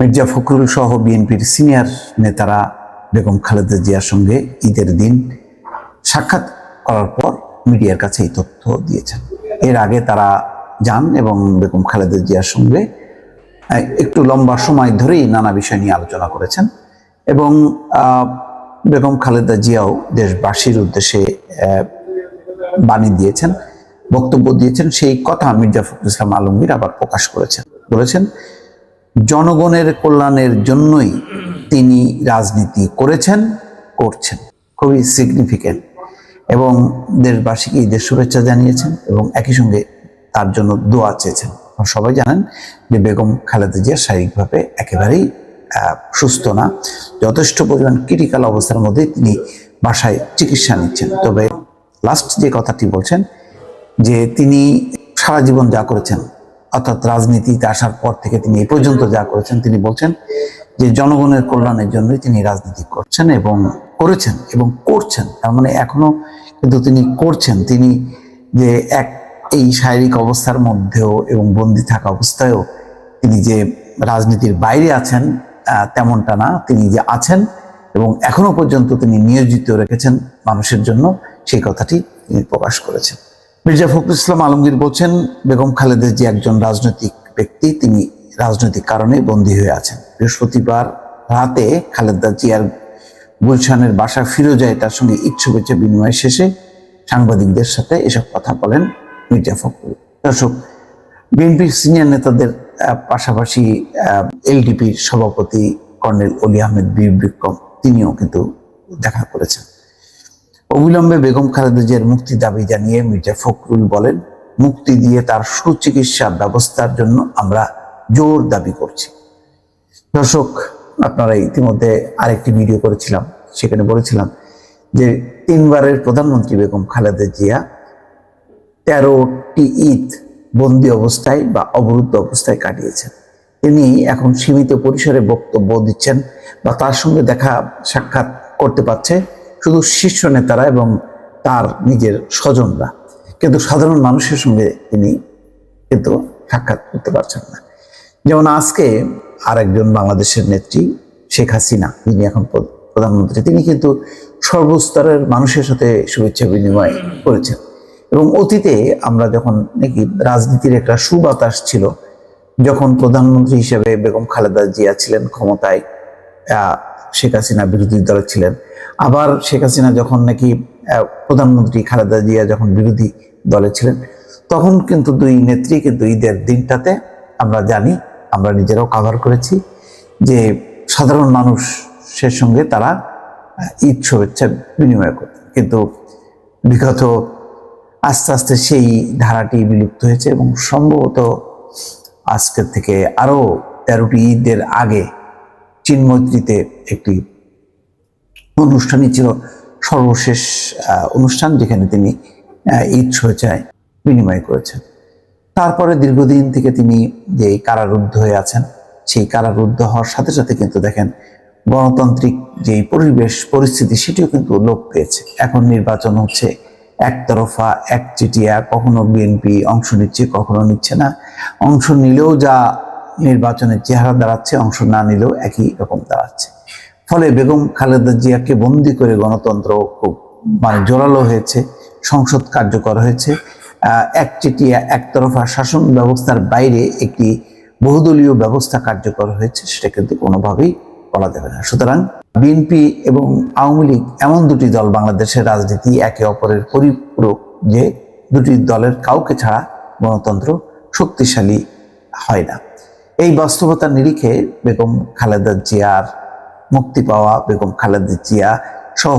মির্জা ফখরুল সহ বিএনপির সিনিয়র নেতারা বেগম খালেদা জিয়ার সঙ্গে ঈদের দিন সাক্ষাৎ করার পর মিডিয়ার কাছে এই তথ্য দিয়েছেন। এর আগে তারা যান এবং বেগম খালেদা জিয়ার সঙ্গে একটু লম্বা সময় ধরেই নানা বিষয় নিয়ে আলোচনা করেছেন এবং বেগম খালেদা জিয়াও দেশবাসীর উদ্দেশ্যে বাণী দিয়েছেন, বক্তব্য দিয়েছেন, সেই কথা মির্জা ফখরুল ইসলাম আলমগীর আবার প্রকাশ করেছেন, বলেছেন জনগণের কল্যাণের জন্যই তিনি রাজনীতি করেছেন, করছেন। খুবই সিগনিফিক্যান্ট এবং দেশবাসীকে ঈদের শুভেচ্ছা জানিয়েছেন এবং একই সঙ্গে তার জন্য দোয়া চেয়েছেন। সবাই জানেন যে বেগম খালেদা জিয়া শারীরিকভাবে একেবারেই সুস্থ না। যথেষ্ট পরিমাণ ক্রিটিক্যাল অবস্থার মধ্যে তিনি বাসায় চিকিৎসা নিচ্ছেন। তবে লাস্ট যে কথাটি বলছেন যে তিনি সারা জীবন যা করেছেন অর্থাৎ রাজনীতিতে আসার পর থেকে তিনি এই পর্যন্ত যা করেছেন, তিনি বলছেন যে জনগণের কল্যাণের জন্যই তিনি রাজনীতি করছেন এবং করেছেন এবং করছেন। তার মানে এখনও কিন্তু তিনি করছেন। তিনি যে এক এই শারীরিক অবস্থার মধ্যেও এবং বন্দি থাকা অবস্থায়ও তিনি যে রাজনীতির বাইরে আছেন তেমনটা না। তিনি যে আছেন এবং এখনও পর্যন্ত তিনি নিয়োজিত রেখেছেন মানুষের জন্য, সেই কথাটি তিনি প্রকাশ করেছেন। মির্জা ফখরুল ইসলাম আলমগীর বলছেন, বেগম খালেদা যে একজন রাজনৈতিক ব্যক্তি, তিনি রাজনৈতিক কারণে বন্দী হয়ে আছেন। বৃহস্পতিবার রাতে খালেদা জিয়ার গুলশানের বাসা ফিরে যায়, তার সঙ্গে ইচ্ছুবেচ্ছা বিনিময় শেষে সাংবাদিকদের সাথে এসব কথা বলেন মির্জা ফখরুল। দর্শক বিএনপির সিনিয়র নেতাদের পাশাপাশি এলডিপির সভাপতি কর্নেল অলি আহমেদ বীর বিক্রম তিনিও কিন্তু দেখা করেছেন। অবিলম্বে বেগম খালেদা জিয়ার মুক্তি দাবি জানিয়ে মির্জা ফখরুল বলেন, মুক্তি দিয়ে তার সুচিকিৎসা ব্যবস্থার জন্য আমরা জোর দাবি করছি। দর্শক, আপনারা ইতিমধ্যে আরেকটি ভিডিও করেছিলাম, সেখানে বলেছিলাম যে তিনবারের প্রধানমন্ত্রী বেগম খালেদা জিয়া তেরোটি ঈদ বন্দি অবস্থায় বা অবরুদ্ধ অবস্থায় কাটিয়েছেন। তিনি এখন সীমিত পরিসরে বক্তব্য দিচ্ছেন বা তার সঙ্গে দেখা সাক্ষাৎ করতে পারছে শুধু শীর্ষ নেতারা এবং তার নিজের স্বজনরা। কিন্তু সাধারণ মানুষের সঙ্গে তিনি কিন্তু সাক্ষাৎ করতে পারছেন না। যেমন আজকে আরেকজন বাংলাদেশের নেত্রী, শেখ হাসিনা, যিনি এখন প্র- প্রধানমন্ত্রী, তিনি কিন্তু সর্বস্তরের মানুষের সাথে শুভেচ্ছা বিনিময় করেছেন। এবং অতীতে আমরা যখন নাকি রাজনীতির একটা সুবাতাস ছিল, যখন প্রধানমন্ত্রী হিসেবে বেগম খালেদা জিয়া ছিলেন ক্ষমতায় শেখ হাসিনা বিরোধী দলে ছিলেন। আবার শেখ হাসিনা যখন নাকি প্রধানমন্ত্রী খালেদা জিয়া যখন বিরোধী দলে ছিলেন, তখন কিন্তু দুই নেত্রী কিন্তু ঈদের দিনটাতে আমরা জানি, আমরা নিজেরাও কাভার করেছি যে সাধারণ মানুষের সঙ্গে তারা ঈদ শুভেচ্ছা বিনিময় করতেন কিন্তু বিগত আস্তে আস্তে সেই ধারাটি বিলুপ্ত হয়েছে এবং সম্ভবত আজকের থেকে আরও তেরোটি ঈদের আগে চিন্মৈত্রীতে একটি অনুষ্ঠানই ছিল সর্বশেষ অনুষ্ঠান যেখানে তিনি ঈদ শুভেচ্ছায় বিনিময় করেছেন। তারপরে দীর্ঘদিন থেকে তিনি যে কারারুদ্ধ হয়ে আছেন, সেই কারারুদ্ধ হওয়ার সাথে সাথে কিন্তু দেখেন গণতান্ত্রিক যেই পরিবেশ, পরিস্থিতি, সেটিও কিন্তু লোপ পেয়েছে। এখন নির্বাচন হচ্ছে একতরফা, একচেটিয়া, কখনো বিএনপি অংশ নিচ্ছে, কখনো নিচ্ছে না। অংশ নিলেও যা নির্বাচনের চেহারা দাঁড়াচ্ছে, অংশ না নিলেও একই রকম দাঁড়াচ্ছে। ফলে বেগম খালেদা জিয়াকে বন্দি করে গণতন্ত্র খুব মানে জোরালো হয়েছে, সংসদ কার্যকর হয়েছে। একচেটিয়া একতরফা শাসন ব্যবস্থার বাইরে একটি বহুদলীয় ব্যবস্থা কার্যকর হয়েছে, সেটা কিন্তু কোনোভাবেই বলা যাবে না। সুতরাং বিএনপি এবং আওয়ামী লীগ এমন দুটি দল বাংলাদেশের রাজনীতি একে অপরের পরিপূরক যে দুটি দলের কাউকে ছাড়া গণতন্ত্র শক্তিশালী হয় না। এই বাস্তবতার নিরিখে বেগম খালেদা জিয়ার মুক্তি পাওয়া বেগম খালেদা জিয়া সহ